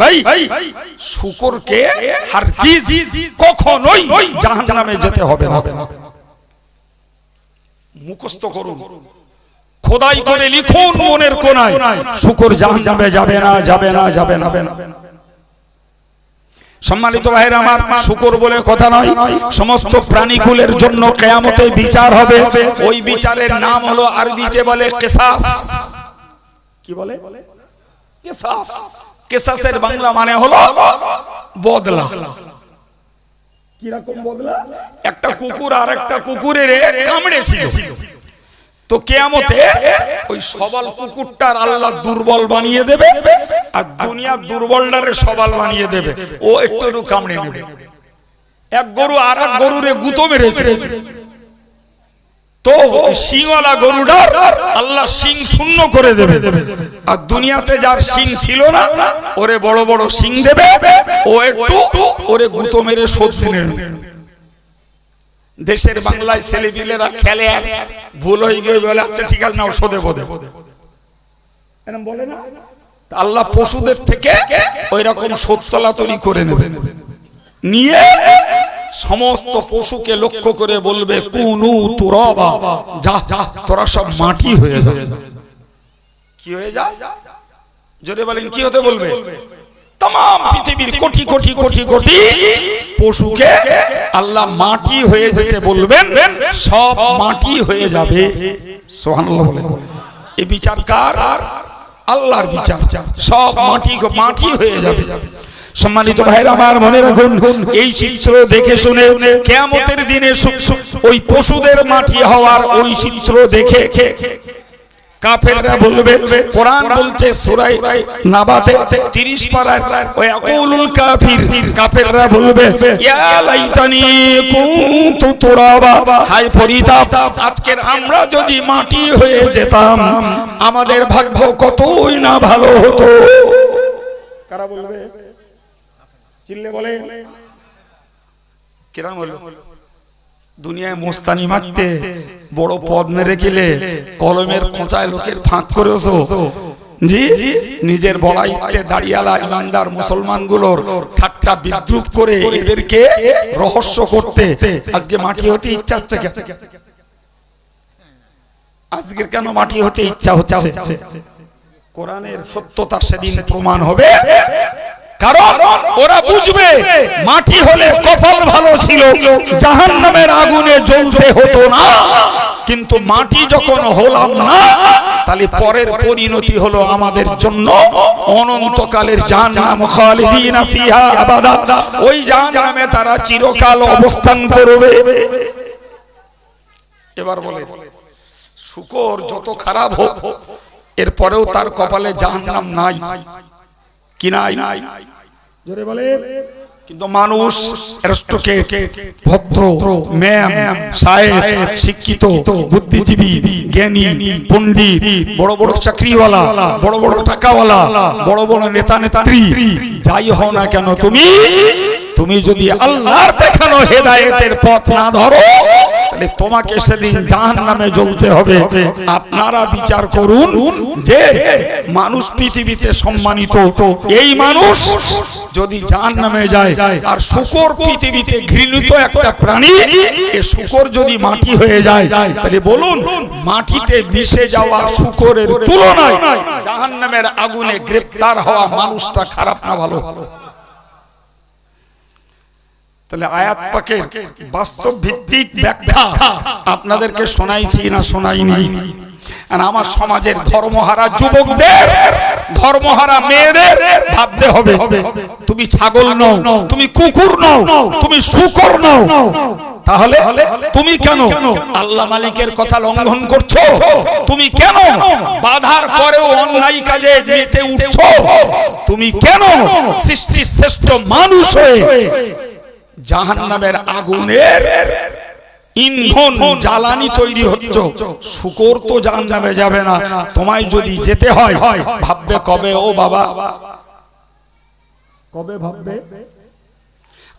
ভাই শুকরকে হারগিজ কখনোই জাহান্নামে যেতে হবে না। মুখস্থ করুন। খোদাই করে লিখুন মনের কোনায়। শুকর জাহান্নামে যাবে না যাবে না যাবে না সম্মানিত ভাইয়ের আমার শুকর বলে কথা নয়। সমস্ত প্রাণীকুলের জন্য কেয়ামতে বিচার হবে। ওই বিচারের নাম হলো আরবিতে বলে কেসাস। কি বলে? কেসাস। কেসাসের বাংলা মানে হলো বদলা। কীরকম বদলা? একটা কুকুর আর একটা কুকুরের কামড়েছিল তো কেয়ামতে ওই সবাল কুকুরটার আল্লাহ দুর্বল বানিয়ে দেবে আর দুনিয়ার দুর্বলটারে সবাল বানিয়ে দেবে। ও একটু একটু কামড়ে নেবে। এক গরু আর এক গরুরে গুতো মেরেছে। তো সিংওয়ালা গরুটার আল্লাহ সিং শূন্য করে দেবে। আর দুনিয়াতে যার সিং ছিল না ওরে বড় বড় সিং দেবে ও একটু ওরে গুতো মেরে শোধ নেবে দেশের বাংলায় ছেলেপিলেরা খেলে আর ভুল হয়ে গিয়ে বলে আচ্ছা ঠিক আছে না ওষুধে বোধে এরম বলে না? আল্লাহ পশুদের থেকে ওই রকম সত্যলা তৈরি করে নেবে। নিয়ে সমস্ত পশুকে লক্ষ্য করে বলবে কুনু তুরবা যা যা তোরা সব মাটি হয়ে যা কি হয়ে যা? জোরে বলেন কি হতে বলবে? তাম পৃথিবীর কোটি কোটি কোটি কোটি পশুকে আল্লাহ মাটি হয়ে যেতে বলবেন সব মাটি হয়ে যাবে। সোহানাল্লাহ বলেন। এই বিচার কার? আল্লাহর বিচার। সব মাটি মাটি হয়ে যাবে। সম্মানিত ভাইরা আমার মনে রাখুন এই চিত্র দেখে শুনে কেয়ামতের দিনে ওই পশুদের মাটি হওয়ার ওই চিত্র দেখে কাফেররা বলবে কোরআন বলছে সূরায় নাবাতে 30 পারায় ওই কাফির। কাফেররা বলবে ইয়া লাইতানি কুনতু তুরাবা। হায় পরিতাপ আজকের আমরা যদি মাটি হয়ে যেতাম আমাদের ভাগ্য কতই না ভালো হতো। কারা বলবে? চিল্লে বলে। কিরাম হলো? দুনিয়ায় মোস্তানি মারতে বড় পদ মেরে গেলে কলমের খোঁচায় লোকের ফাঁক করেছ? জি? নিজের বড়াইতে দাঁড়িয়ালা ইমানদার মুসলমানগুলোর ঠাট্টা বিদ্রুপ করে এদেরকে রহস্য করতে আজকে মাটি হতে ইচ্ছা হচ্ছে আজকের কেন মাটি হতে ইচ্ছা হচ্ছে? কোরআনের সত্যতা সেদিন প্রমাণ হবে। কারণ ওরা বুঝবে মাটি হলে কপাল ভালো ছিল জাহান নামের আগুনে জ্বলতে হতো না। কিন্তু মাটি যখন হলাম না তাহলে পরের পরিণতি হলো আমাদের জন্য অনন্তকালের জাহান্নাম খালিদিনা ফিহা আবাদা ওই জাহান্নামে তারা চিরকাল অবস্থান করবে। এবার বলে শুকর যত খারাপ হোক এরপরেও তার কপালে জাহান্নাম নাই। কি নাই নাই? জোরে বলে। কিন্তু মানুষ অ্যারিস্টোক্রেট ভদ্র, ম্যাম, সাহেব, শিক্ষিত, বুদ্ধিজীবী, জ্ঞানী, পণ্ডিত, বড় বড় চাকরিওয়ালা, বড় বড় টাকাওয়ালা, বড় বড় নেতা নেত্রী, যাই হও না কেন তুমি তুমি যদি আল্লাহর দেখানো হেদায়েতের পথ না ধরো, তাহলে তোমাকে সেদিন জাহান নামে জ্বলতে হবে। আপনারা বিচার করুন যে মানুষ পৃথিবীতে সম্মানিত। এই মানুষ যদি জাহান নামে যায় আর শুকর পৃথিবীতে ঘৃণিত একটা প্রাণী শুকর যদি মাটি হয়ে যায়, তাহলে বলুন, মাটিতে মিশে যাওয়া শুকরের তুলনায় জাহান নামের আগুনে গ্রেপ্তার হওয়া মানুষটা খারাপ না ভালো? তাহলে আয়াত পাকের বাস্তব ভিত্তিক ব্যাখ্যা আপনাদেরকে শোনাইছি না শোনাইনি? আর আমার সমাজের ধর্মহারা যুবকদের ধর্মহারা মেয়েদের ভাবতে হবে। তুমি ছাগল নও তুমি কুকুর নও তুমি শুকর নও। তাহলে তুমি কেন আল্লাহ মালিকের কথা লঙ্ঘন করছ? তুমি কেন বাধার পরেও অন্যায় কাজে মেতে উঠছো? তুমি কেন সৃষ্টির শ্রেষ্ঠ মানুষ হয়ে জাহান্নামের আগুনের ইন্ধন জ্বালানি তৈরি হচ্ছে। শুকর তো জান যাবে যাবে না। তোমায় যদি যেতে হয় ভাববে কবে? ও বাবা। কবে ভাববে?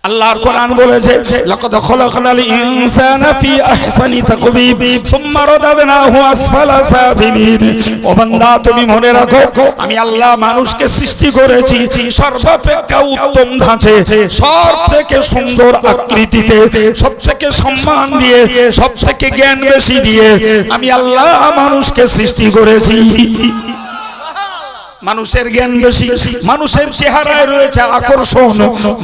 আল্লাহর কোরআন বলেছে, লাকাদ খলাকনাল ইনসানা ফি আহসানি তাকবীব, সুম্মা রাদাদনাহু আসফালা সাফিলিন ও বান্দা, তুমি মনে রাখো, আমি আল্লাহ মানুষকে সৃষ্টি করেছি সর্বাপেক্ষা উত্তম ধাঁচে সব থেকে সুন্দর আকৃতিতে সব থেকে সম্মান দিয়ে সব থেকে জ্ঞান বেশি দিয়ে আমি আল্লাহ মানুষকে সৃষ্টি করেছি। মানুষের জ্ঞান বেশি, মানুষের চেহারায় রয়েছে আকর্ষণ,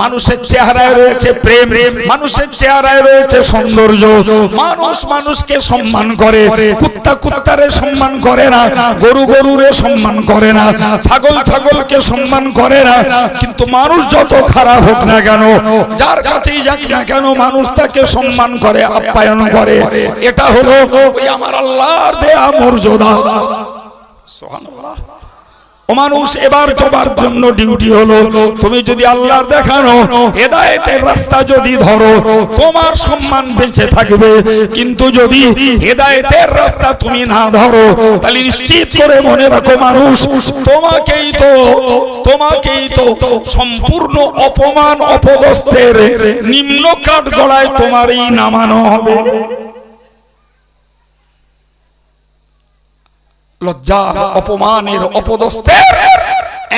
মানুষের চেহারায় রয়েছে প্রেম, মানুষের চেহারায় রয়েছে সৌন্দর্য। মানুষ মানুষকে সম্মান করে, কুত্তা কুত্তারে সম্মান করে না, গরু গরুরে সম্মান করে না, ছাগল ছাগলকে সম্মান করে না, কিন্তু মানুষ যত খারাপ হোক না কেন, যার কাছেই যাক না কেন মানুষ তাকে সম্মান করে, আপ্যায়ন করে। এটা হলো ওই আমার আল্লাহর দেয়া মর্যাদা। সুবহানাল্লাহ। মানুষ, এবার তোমার জন্য ডিউটি হলো, তুমি যদি আল্লাহর দেখানো, হেদায়েতের রাস্তা যদি ধরো, তোমার সম্মান বেঁচে থাকবে। কিন্তু যদি হেদায়েতের রাস্তা তুমি না ধরো, তাহলে নিশ্চিত করে মনে রাখো মানুষ, তোমাকেই তো তোমাকেই তো সম্পূর্ণ অপমান, অপদস্থের নিম্ন কাঠ গলায় তোমারই নামানো হবে। লজ্জা অপমানের অপদস্থের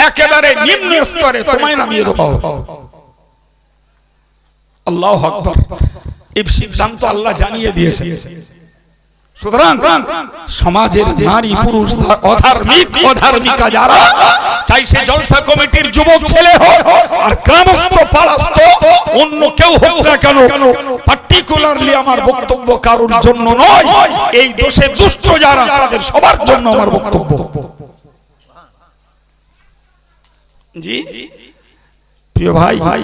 একেবারে নিম্ন স্তরে তোমায় নামিয়ে দেবো। আল্লাহ আকবর। এই সিদ্ধান্ত আল্লাহ জানিয়ে দিয়েছে সুতরাং সমাজের নারী পুরুষ অধার্মিক অধার্মিকা যারা চাই সে জলসা কমিটির যুবক ছেলে হোক আর গ্রামস্থ পাড়াস্থ অন্য কেউ হোক না কেন পার্টিকুলারলি আমার বক্তব্য কারোর জন্য নয়। এই দেশে দুষ্ট যারা তাদের সবার জন্য আমার বক্তব্য। জি? প্রিয় ভাই ভাই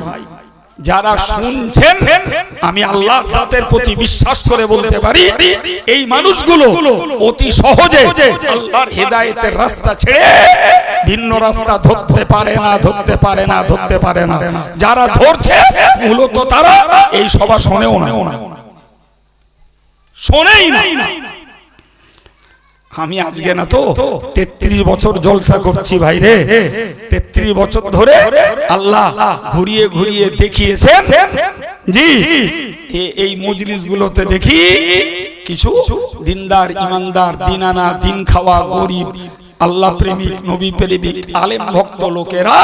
যারা শুনছেন আমি আল্লাহ জাতের প্রতি বিশ্বাস করে বলতে পারি এই মানুষগুলো অতি সহজে আল্লাহর হেদায়েতের রাস্তা ছেড়ে ভিন্ন রাস্তা ধরতে পারে না ধরতে পারে না ধরতে পারে না। যারা ধরছে মূলত তারা এই সভা শোনেও না। শোনেই না। আমি আজকে না তো তেত্রিশ বছর জলসা করছি ভাই রে। তেত্রিশ বছর ধরে আল্লাহ ঘুরিয়ে ঘুরিয়ে দেখিয়েছেন। জি এই মজলিস গুলোতে দেখি কিছু দিনদার, ইমানদার, দিনানা, দিন খাওয়া গরিব, আল্লাহ প্রেমিক, নবী প্রেমিক, আলেম ভক্ত লোকেরা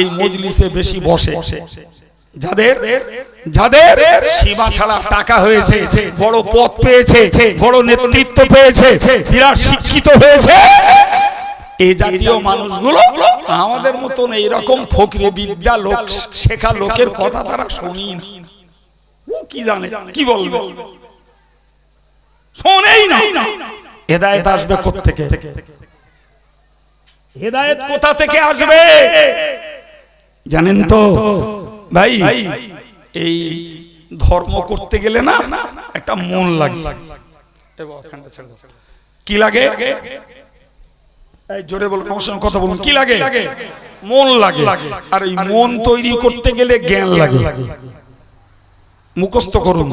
এই মজলিসে বেশি বসে। যাদের যাদের সীমা ছাড়া টাকা হয়েছে, বড় পদ পেয়েছে, বড় নেতৃত্ব পেয়েছে, বিরাট শিক্ষিত হয়েছে, এই জাতীয় মানুষগুলো আমাদের মতন এইরকম ফকরে বিদ্যা লোক শেখা লোকের কথা তারা শুনি ও কি জানে, কি বলবে? শোনেই না। হেদায়েত আসবে কোত্থেকে? হেদায়েত কোথা থেকে আসবে? জানেন তো? ভাই এই ধর্ম করতে গেলে না একটা মন লাগে। কি লাগে? জোরে বলুন আমার সঙ্গে কথা বলুন কি লাগে? মন লাগে। আর এই মন তৈরি করতে গেলে জ্ঞান লাগে। মুখস্থ করুন।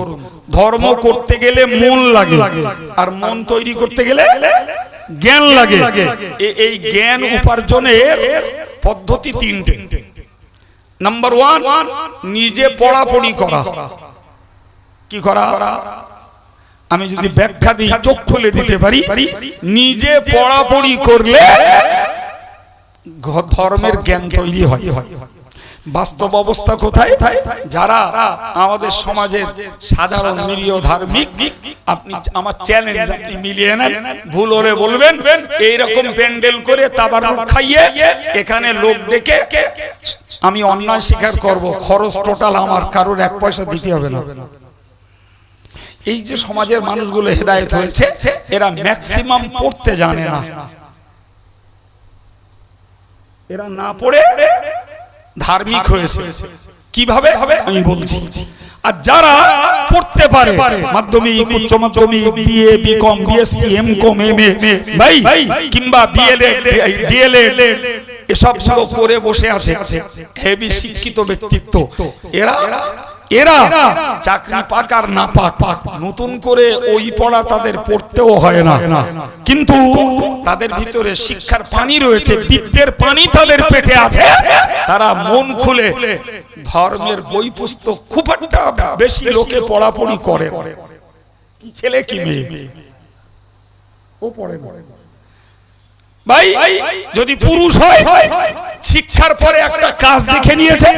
ধর্ম করতে গেলে মন লাগে। আর মন তৈরি করতে গেলে জ্ঞান লাগে। এই জ্ঞান উপার্জনের পদ্ধতি তিনটে। নাম্বার ওয়ান নিজে পড়াপড়ি করা। কি করা? আমি যদি ব্যাখ্যা দিই, চোখ খুলে দিতে পারি, নিজে পড়াপড়ি করলে ধর্মের জ্ঞান তৈরি হয়। বাস্তব অবস্থা কোথায়? যারা আমাদের সমাজের সাধারণ, নিরীহ, ধার্মিক, আপনি আমার চ্যালেঞ্জ আপনি মিলিয়ে নেন, ভুল হলে বলবেন, এইরকম প্যান্ডেল করে তাবার খাইয়ে এখানে লোক ডেকে আমি অন্যায় স্বীকার করব। খরচ টোটাল আমার, কারোর এক পয়সা দিতে হবে না। এই যে সমাজের মানুষগুলো হেদায়েত হয়েছে, এরা ম্যাক্সিমাম পড়তে জানে না। এরা না পড়ে ধার্মিক হয়েছে। কীভাবে? হবে আমি বলছি। আর যারা পড়তে পারে, মাধ্যমিক, উচ্চ মাধ্যমিক BA BCom BSc MCom MA ভাই, কিংবা বিএলএড ডিএলএড এসব করে বসে আছে হেভি শিক্ষিত ব্যক্তিত্ব। এরা এরা চাকরি পাক আর না পাক। নতুন করে ওই পড়া তাদের পড়তেও হয় না। কিন্তু তাদের ভিতরে শিক্ষার পানি রয়েছে বিদ্যের পানি তাদের পেটে আছে। তারা মন খুলে ধর্মের বই পুস্তক খুব একটা বেশি লোকে পড়াপড়ি করে। কি ছেলে কি মেয়ে? ও পড়ে পড়ে ভাই, যদি পুরুষ হয়, শিক্ষার পরে একটা কাজ দেখে নিয়েছে।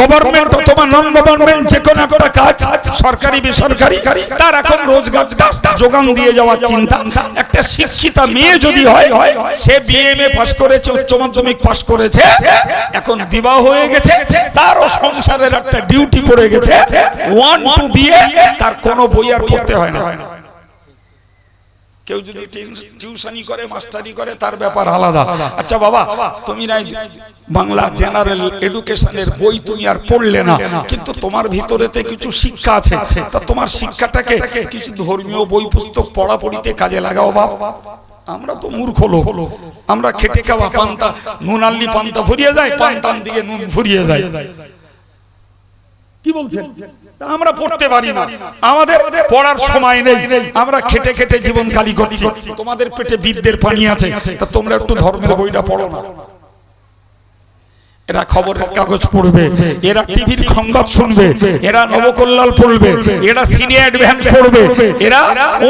গভর্নমেন্ট অথবা নন গভর্নমেন্ট যে কোনো একটা কাজ, সরকারি, বেসরকারি, তার এখন রোজগারটা যোগান দিয়ে যাওয়ার চিন্তা। একটা শিক্ষিতা মেয়ে যদি হয়, সে বিএমএ পাস করেছে, উচ্চ মাধ্যমিক পাস করেছে, এখন বিবাহ হয়ে গেছে, তারও সংসারের একটা ডিউটি পড়ে গেছে। ওয়ান টু বিয়ে তার কোনো বই আর পড়তে হয় না। কেউ যদি টিউশনি করে মাস্টারি করে তার ব্যাপার আলাদা। আচ্ছা বাবা তুমি নাই বাংলা জেনারেল এডুকেশনের বই তুমি আর পড়লে না। কিন্তু তোমার ভিতরেতে কিছু শিক্ষা আছে। তা তোমার শিক্ষাটাকে কিছু ধর্মীয় বই পুস্তক পড়াপড়িতে কাজে লাগাও বাবা আমরা তো মূর্খ লোক। আমরা খেটে খাওয়া পান্তা নুন পান্তা ফুরিয়ে যায় পান্তান দিকে নুন ফুরিয়ে যায়। কি বলছেন? আমরা পড়তে পারি না। আমাদের পড়ার সময় নেই। আমরা খেটে খেটে জীবন খালি করছি। তোমাদের পেটে বিদ্যের পানি আছে। তা তোমরা একটু ধর্মের বইটা পড়ো না। এরা খবরের কাগজ পড়বে। এরা টিভির সংবাদ শুনবে। এরা নবকল্যাণ পড়বে। এরা সিনিয়র অ্যাডভান্স পড়বে। এরা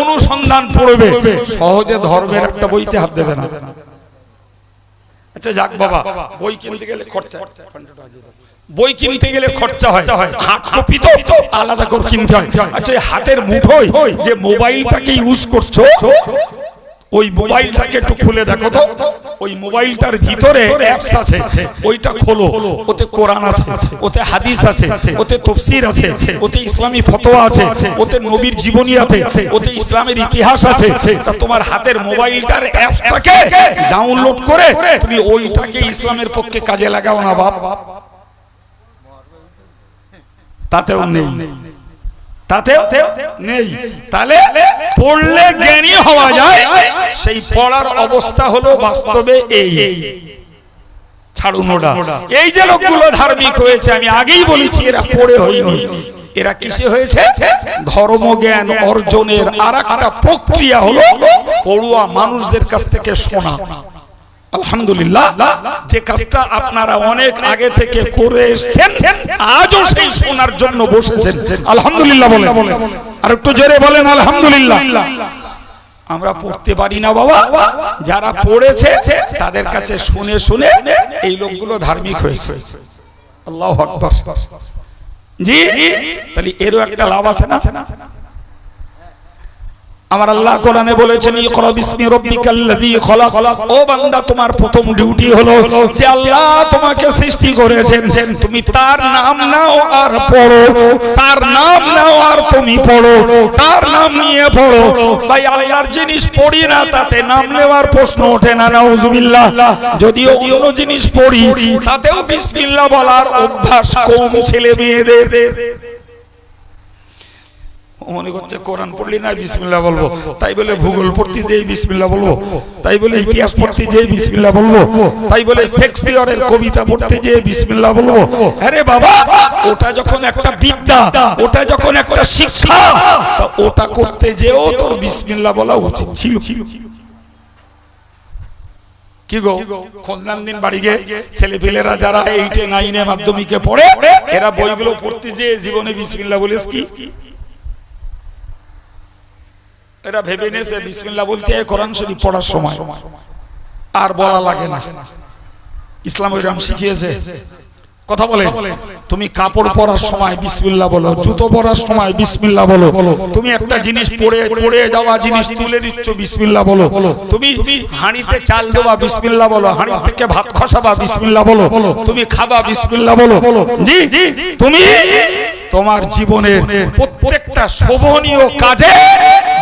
অনুসন্ধান পড়বে। সহজে ধর্মের একটা বইতে হাত দেবে না। আচ্ছা যাক বাবা। বই কিনতে গেলে খরচা। বই কিনতে গেলে খরচা হয়। হাট কপি তো আলাদা করে কিনতে হয়। আচ্ছা এই হাতের মুঠোয় যে মোবাইলটাকে ইউজ করছ ওই মোবাইলটাকে একটু খুলে দেখো তো। ওই মোবাইলটার ভিতরে অ্যাপস আছে। ওইটা খোলো। ওতে কোরআন আছে ওতে হাদিস আছে ওতে তফসির আছে ওতে ইসলামী ফতোয়া আছে ওতে নবীর জীবনী আছে ওতে ইসলামের ইতিহাস আছে। তা তোমার হাতের মোবাইলটার অ্যাপসটাকে ডাউনলোড করে তুমি ওইটাকে ইসলামের পক্ষে কাজে লাগাও না বাপ। তাতেও নেই। তাতেও নেই। তাহলে পড়লে জ্ঞানী হওয়া যায়। সেই পড়ার অবস্থা হলো বাস্তবে এই। ছাড়ুন ওটা। এই যে লোকগুলো ধার্মিক হয়েছে আমি আগেই বলেছি এরা পড়ে হয়নি। এরা কিসে হয়েছে? ধর্মজ্ঞান অর্জনের আর একটা প্রক্রিয়া হলো পড়ুয়া মানুষদের কাছ থেকে শোনা। আলহামদুলিল্লাহ, যে কাজটা আপনারা অনেক আগে থেকে করে এসেছেন, আজও সেই শোনার জন্য বসেছেন। আলহামদুলিল্লাহ বলে আর একটু জোরে বলেন, আলহামদুলিল্লাহ। আমরা পড়তে পারি না বাবা। যারা পড়েছে, তাদের কাছে শুনে শুনে এই লোকগুলো ধার্মিক হয়েছে। আল্লাহ জি? তাহলে এরও একটা লাভ আছে না? আমার আল্লাহ কোরআনে বলেছেন, ইকরা বিসমি রাব্বিকাল্লাযী খলাক। ও বান্দা, তোমার প্রথম ডিউটি হলো যে আল্লাহ তোমাকে সৃষ্টি করেছেন। তুমি তার নাম নাও আর পড়ো। তার নাম নাও আর তুমি পড়ো। তার নাম নিয়ে পড়ো। ভাই, আল্লাহর জিনিস পড়ি না, তাতে নাম নেওয়ার প্রশ্ন ওঠে না, নাউজুবিল্লাহ। যদিও অন্য জিনিস পড়ি, তাতেও বিসমিল্লাহ বলার অভ্যাস কম ছেলে মেয়েদের। মনে করছে কোরআন পড়লি না বিসমিল্লাহ বলব। তাই বলে ভূগোল পড়তে যেই বিসমিল্লাহ বলব। তাই বলে ইতিহাস পড়তে যেই বিসমিল্লাহ বলব। তাই বলে শেক্সপিয়রের কবিতা পড়তে যেয়ে বিসমিল্লাহ বলব। আরে বাবা ওটা যখন একটা বিদ্যা ওটা যখন একটা শিক্ষা তা ওটা করতে যেও তোর বিসমিল্লাহ বলা উচিত ছিল। কি গো? খোঁজনান দিন বাড়ি গিয়ে ছেলে পেলেরা যারা এইটে নাইনে মাধ্যমিকে পড়ে এরা বইগুলো পড়তে যে জীবনে বিসমিল্লাহ বলিস কি? এরা ভেবে নিয়েছে বিসমিল্লা বলতে কোরআন শরীফ পড়ার সময়। আর বলা লাগে না। ইসলাম ওইরকম শিখিয়েছে। কথা বলে তুমি কাপড় পরার সময় বিসমিল্লাহ বলো জুতো পরার সময় বিসমিল্লাহ বলো তুমি একটা জিনিস পরে পড়ে যাওয়া জিনিস তুলে দিচ্ছ বিসমিল্লাহ বলো। তুমি হাঁড়িতে চাল দেওয়া বিসমিল্লাহ বলো হাঁড়ি থেকে ভাত খসাবা বিসমিল্লাহ বলো তুমি খাবা বিসমিল্লাহ বলো জি তুমি তোমার জীবনের প্রত্যেকটা শোভনীয় কাজে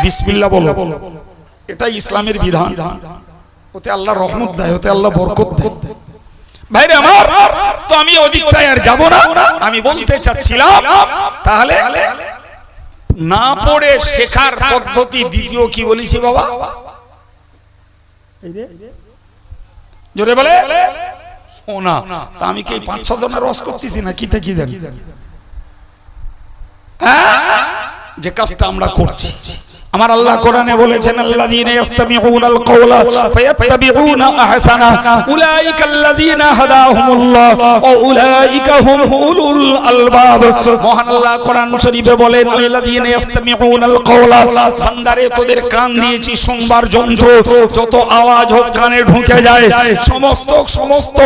বিসমিল্লাহ বলো। এটাই ইসলামের বিধান। ওতে আল্লাহ রহমত দেয় ওতে আল্লাহ বরকত দেয়। ভাইরে আমার, তো আমি ওদিকটায় আর যাব না। আমি বলতে চাচ্ছিলাম, তাহলে না পড়ে শেখার পদ্ধতি দ্বিতীয় কি বলিছি বাবা? জোরে বলে, শোনা, তা আমি কি পাঁচ ছ জনের রস করতেছি না কি থেকে জানি? হ্যাঁ? যে কাজটা আমরা করছি। আমার আল্লাহ কোরআনে বলেছেন, আল্লাযীনা ইস্তামিউনাল কওলা ফায়াত্তাবিউনা আহসানা। উলাইকাল্লাযীনা হাদাহুমুল্লাহ ওয়া উলাইকা হুম উলুল আলবাব। মহান আল্লাহ কোরআন শরীফে বলেন, আল্লাযীনা ইস্তামিউনাল কওলা বান্দারে তোদের কান দিয়েছি শুনবার যন্ত্র। যত আওয়াজ হোক কানে ঢুকে যায়, সমস্ত সমস্ত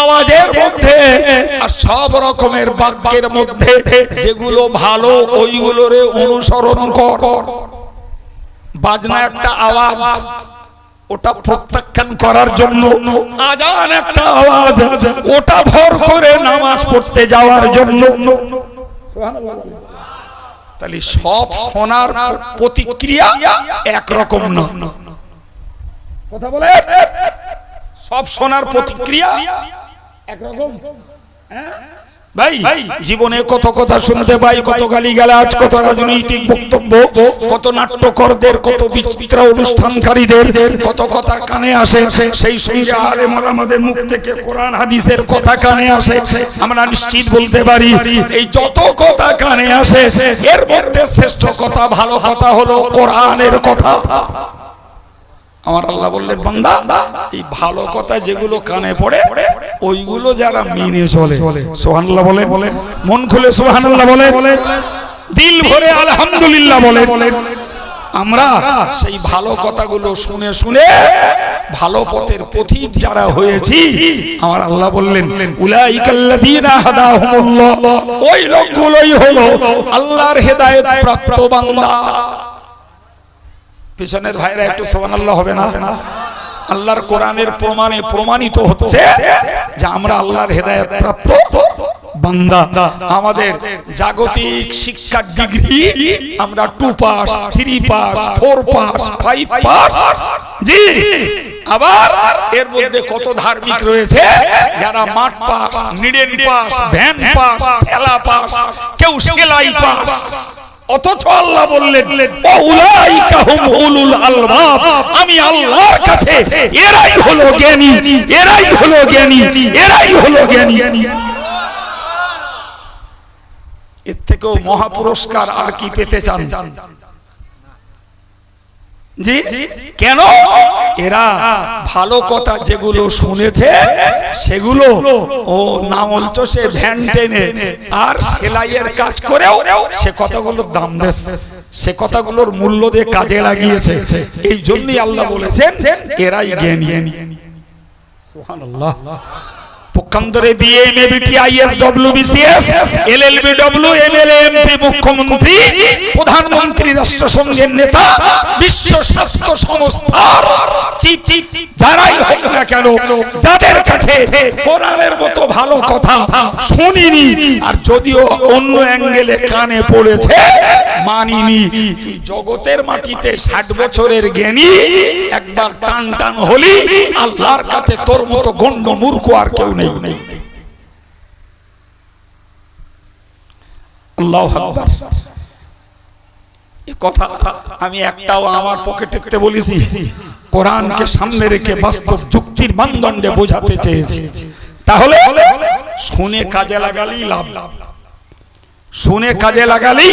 আওয়াজের মধ্যে আর সব রকমের বাক্যের মধ্যে যেগুলো ভালো, ওইগুলোরে অনুসরণ কর। বাজনা একটা আওয়াজ। ওটা প্রত্যাখ্যান করার জন্য আজান একটা আওয়াজ। ওটা ভর করে নামাজ পড়তে যাওয়ার জন্য। তাহলে সব শোনার প্রতিক্রিয়া একরকম না। কথা বলে? সব শোনার প্রতিক্রিয়া একরকম। ভাই জীবনে কত কথা শুনতে পাই কত গালি গালাজ কত রাজনৈতিক বক্তব্য কত নাট্যকরদের কত বিচিত্র অনুষ্ঠানকারীদের কত কথা কানে আসে সেই সঙ্গে আরে আমাদের মুখ থেকে কোরআন হাদিসের কথা কানে আসে আমরা নিশ্চিত বলতে পারি এই যত কথা কানে আসে এর মধ্যে শ্রেষ্ঠ কথা ভালো কথা হলো কোরআনের কথা। আমার আল্লাহ বললেন বান্দা, এই ভালো কথা যেগুলো কানে পড়ে, ওইগুলো যারা মেনে চলে। সোহানাল্লাহ বলে বলে মন খুলে সোহানাল্লাহ বলে দিল ভরে আলহামদুলিল্লাহ বলে আমরা সেই ভালো কথাগুলো শুনে শুনে ভালো পথের পথিক যারা হয়েছি, আমার আল্লাহ বললেন ওই লোকগুলোই হলো আল্লাহর হেদায়েত প্রাপ্ত বান্দা। পিছনের ভাইরা একটু সোহানাল্লাহ হবে না? আল্লাহর কোরআনের প্রমাণে প্রমাণিত হচ্ছে যে আমরা আল্লাহর হেদায়ত প্রাপ্ত আমাদের জাগতিক শিক্ষার ডিগ্রি আমরা two pass three pass four pass five pass জি। আবার এর মধ্যে কত ধার্মিক রয়েছে? যারা মাঠ পাস নিডেন পাস ভ্যান পাস ঠেলা পাস কেউ সেলাই পাস অথচ আল্লাহ বললেন আমি আল্লাহর কাছে, এরাই হলো জ্ঞানী, এরাই হলো জ্ঞানী, এরাই হলো জ্ঞানী। এর থেকেও মহাপুরস্কার আর কি পেতে চান? জি? কেন? এরা ভালো কথা যেগুলো শুনেছে সেগুলো ও চষে ভ্যান টেনে আর সেলাইয়ের কাজ করেও সে কথাগুলোর দাম দিয়েছে সে কথাগুলোর মূল্য দিয়ে কাজে লাগিয়েছে। এই জন্যই আল্লাহ বলেছেন এরাই জ্ঞানী। সুবহানাল্লাহ। পক্ষান্তরে BA MA BT IS WBCS LLB W MLA MP মুখ্যমন্ত্রী, প্রধানমন্ত্রী রাষ্ট্রসংঘের নেতা, বিশ্ব স্বাস্থ্য সংস্থার চিফ চিফ যারাই হোক না কেন, যাদের কাছে কোরআনের মতো ভালো কথা শুনিনি, আর যদিও অন্য অ্যাঙ্গেলে কানে পড়েছে, মানিনি জগতের মাটিতে ষাট বছরের জ্ঞানী, একবার টান টান হলি আল্লাহর কাছে তোর মতো গণ্য মূর্খ আর কেউ নেই। আমি একটাও আমার পকেটে বলেছি, কোরআনকে সামনে রেখে বাস্তব মানদণ্ডে বোঝাতে চেয়েছি। তাহলে শুনে কাজে লাগালেই লাভ। শুনে কাজে লাগালেই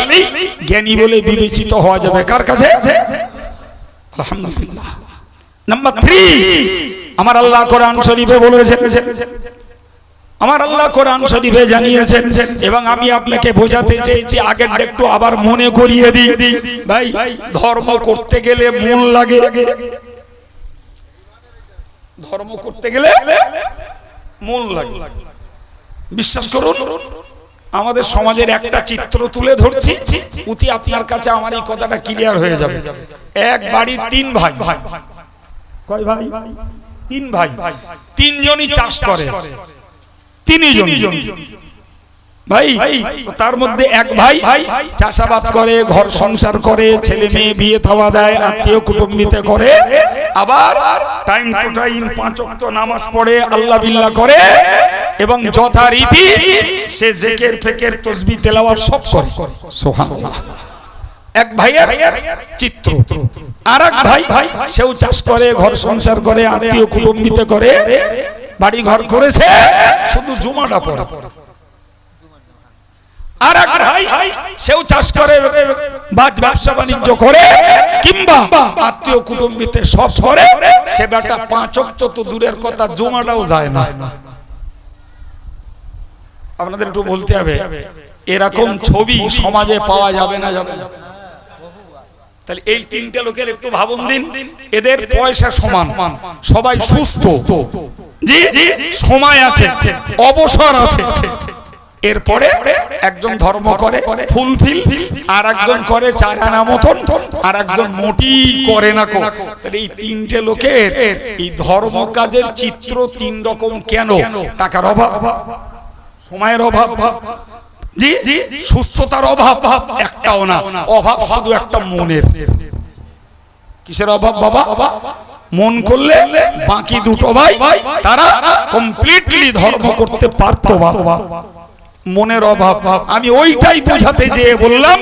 জ্ঞানী বলে বিবেচিত হওয়া যাবে। কার কাছে? আলহামদুলিল্লাহ। নাম্বার থ্রি আমার আল্লাহ কোরআন শরীফে বলেছেন আমার আল্লাহ কোরআন শরীফে জানিয়েছেন, এবং আমি আপনাকে বোঝাতে চেয়েছি, আগের একটু আবার মনে করিয়ে দিই। ভাই, ধর্ম করতে গেলে মন লাগে। ধর্ম করতে গেলে মন লাগে। বিশ্বাস করুন, আমাদের সমাজের একটা চিত্র তুলে ধরছি উতি আপনার কাছে আমার এই কথাটা ক্লিয়ার হয়ে যাবে। এক বাড়ির তিন ভাই। কয় ভাই? তিন ভাই। তিনজনই চাষ করে। তিনজনই ভাই তার মধ্যে এক ভাই চাষাবাদ করে ঘর সংসার করে ছেলে মেয়ে বিয়ে থাওয়া দেয় আত্মীয় কুটুম্বিতে করে আবার টাইম টু টাইম পাঁচ ওয়াক্ত নামাজ পড়ে আল্লাহ বিল্লাহ করে এবং যথারীতি সে জেকের ফেকের তসবি তেলাওয়াত সব করে। সুবহানাল্লাহ। এক ভাইয়ের চিত্র। আর এক ভাই সেও চাষ করে ঘর সংসার করে আত্মীয় কুটুম্বিতে করে বাড়ি ঘর করেছে শুধু জুমাটা পড়ে আর এক ভাই সেও চাষ করে বা ব্যবসা বাণিজ্য করে কিংবা আত্মীয় কুটুম্বিতে সব করে সে বেটা পাঁচ অক্ট তো দূরের কথা জমাটাও যায় না। আপনাদের একটু বলতে হবে এরকম ছবি সমাজে পাওয়া যাবে না যাবে না। তাহলে এই তিনটে লোকের একটু ভাবুন দিন এদের পয়সা সমান সবাই সুস্থ। জি সময় আছে, অবসর আছে। এরপরে একজন ধর্ম করে ফুলফিল আর একজন করে চার আনা মতন আর একজন মোটি করে না কো। এই তিনটে লোকের এই ধর্ম কাজের চিত্র তিন রকম কেন? টাকার অভাব, সময়ের অভাব জি সুস্থতার অভাব, একটাও না। অভাব শুধু একটা মনের। কিসের অভাব বাবা? মন করলে বাকি দুটো ভাই তারা কমপ্লিটলি ধর্ম করতে পারতো বাবা মনের অভাব। আমি ওইটাই বোঝাতে যেয়ে বললাম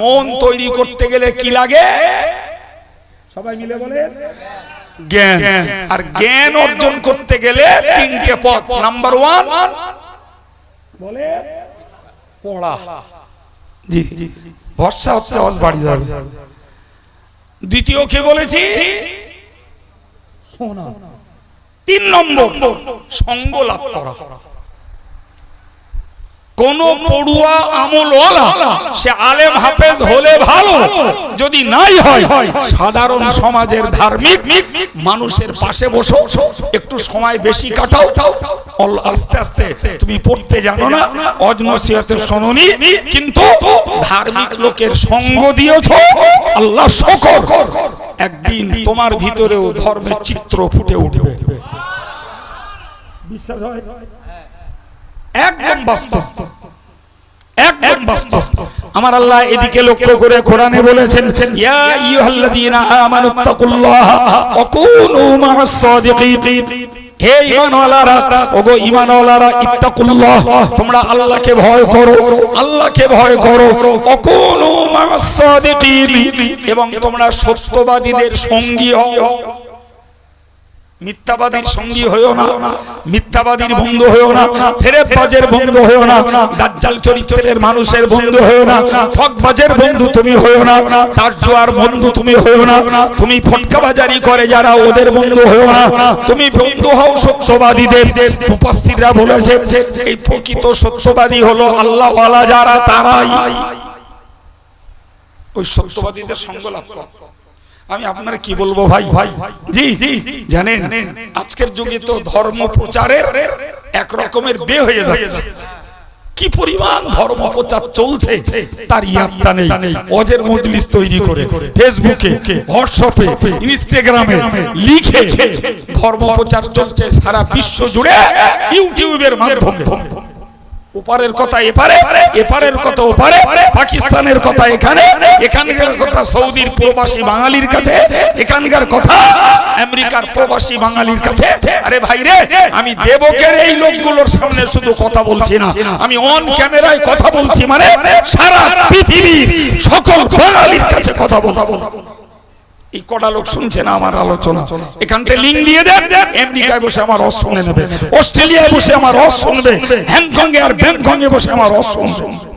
মন তৈরি করতে গেলে কি লাগে? সবাই মিলে বলে? জ্ঞান। আর জ্ঞান অর্জন করতে গেলে তিনটে পথ। নাম্বার ওয়ান বলে? পড়া। জি জি। ভরসা হচ্ছে আওয়াজ বাড়ি যাবে দ্বিতীয় কে বলেছি? তিন নম্বর সঙ্গ লাভ করা। কোন পড়ুয়া আমলওয়ালা, সে আলেম হাফেজ হলে ভালো। যদি নাই হয়, সাধারণ সমাজের ধার্মিক মানুষের পাশে বসো, একটু সময় বেশি কাটাও। আস্তে আস্তে তুমি পড়তে জানো না অজনসিয়াতে শোনি কিন্তু ধার্মিক লোকের সঙ্গ দিয়েছ, আল্লাহ শকর। একদিন তোমার ভিতরেও ধর্মের চিত্র ফুটে উঠবে। বিশ্বাস হয়? একদম বাস্তব। একদম বাস্তব। আমার আল্লাহ এদিকে লক্ষ্য করে কোরআনে বলেছেন ইয়া আইয়ুহাল্লাযীনা আমানুত্তাকুল্লাহ ওয়া কুনু মা'আস সাদিকিন। হে ঈমানওয়ালারা ওগো ঈমানওয়ালারা ইত্তাকুল্লাহ তোমরা আল্লাহকে ভয় করো আল্লাহকে ভয় করো ওয়া কুনু মা'আস সাদিকিন। এবং তোমরা সত্যবাদীদের সঙ্গী হও। মিথ্যাবাদীর সঙ্গী হয়েও না মিথ্যাবাদীর বন্ধু হয়েও না ফেরেবাজের বন্ধু হয়েও না দাজ্জাল চরিত্রের মানুষের বন্ধু হয়েও না ঠকবাজের বন্ধু তুমি হয়েও না তার জোয়ার বন্ধু তুমি হয়েও না তুমি ফটকাবাজারি করে যারা ওদের বন্ধু হয়েও না তুমি বন্ধু হও সত্যবাদীদের উপস্থিতরা বলেছে এই প্রকৃত সত্যবাদী হলো আল্লাহওয়ালা যারা তারাই ওই সত্যবাদীদের সঙ্গ লাভ করো আমি আপনারা কি বলব ভাই? ভাই জি জি। জানেন, আজকের যুগে তো ধর্ম প্রচারের এক রকমের বে হয়ে যাচ্ছে। কি পরিমাণ ধর্ম প্রচার চলছে, তার ইয়াত্তা নেই। অজের মজলিস তৈরি করে, ফেসবুকে, হোয়াটসঅ্যাপে, ইনস্টাগ্রামে লিখে ধর্ম প্রচার চলছে সারা বিশ্ব জুড়ে, ইউটিউবের মাধ্যমে। কথা এপারে, এপারের কথা ওপারে, পাকিস্তানের কথা এখানে, এখানকার কথা সৌদির প্রবাসী বাঙালির কাছে, এখানকার কথা আমেরিকার প্রবাসী বাঙালির কাছে। আরে ভাই রে, আমি দেবকের এই লোকগুলোর সামনে শুধু কথা বলছি না, আমি অন ক্যামেরায় কথা বলছি মানে সারা পৃথিবীর সকল বাঙালির কাছে কথা বলব এই কটা লোক শুনছে না আমার আলোচনা? এখান থেকে লিঙ্ক দিয়ে দেন আমেরিকায় বসে আমার রস শুনে নেবে। অস্ট্রেলিয়ায় বসে আমার রস শুনবে। হ্যাংকং এ আর ব্যাংকং এ বসে আমার রস শুনবে।